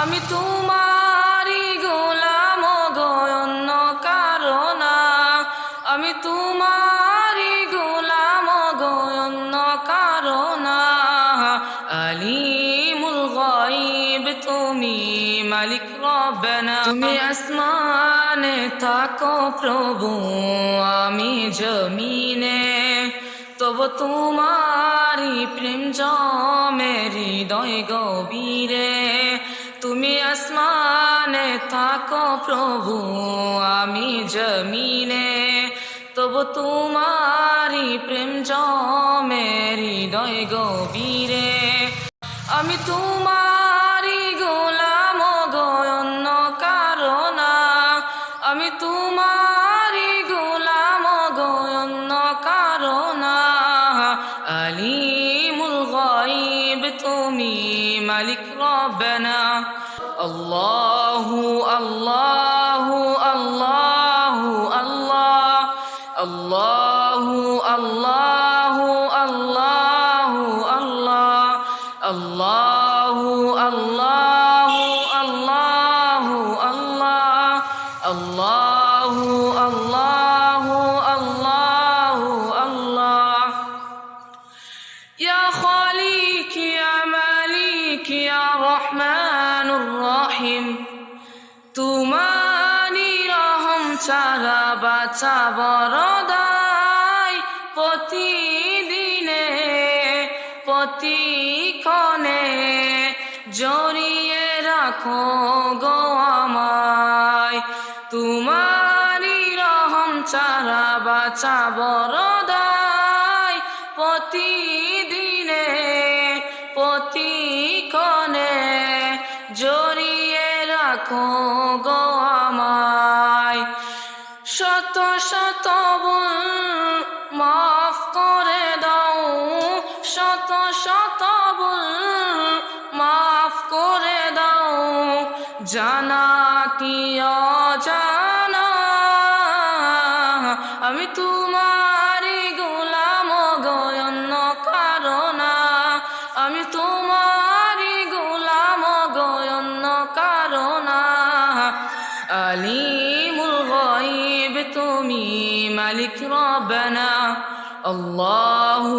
আমি তোমারই গোলাম গয়ন্য কারণা আমি তোমারই গোলাম গয়ন্য কারণা আলিমুল গাইব তুমি মালিক রব্বানা। তুমি আসমানে থাকো প্রভু, আমি জমিনে। তব তোমারি প্রেম জমে, হৃদয় গভীরে। তুমি আসমানে থাকো প্রভু, আমি জমিনে। তবু তোমারি প্রেম জমে হৃদয় গভীরে। আমি তোমারি গোলাম গয়ন্য কারণা আমি তোমারি قومي ملك ربنا. الله الله الله الله. الله الله الله الله. الله الله الله الله. الله الله الله الله. يا الله তুমানি রহম ছাড়া বাঁচা বরদাই প্রতিদিনে, প্রতিক্ষণে। জড়িয়ে রাখো গো আমায়। তুমারি রহম ছাড়া বাঁচা বরদাই প্রতিদিনে প্রতিক্ষণে রাখো গো আমায়। শত শত ভুল মাফ করে দাও। শত শত ভুল মাফ করে দাও। জানা গাইব তুমি মালিক রব্বানা আল্লাহু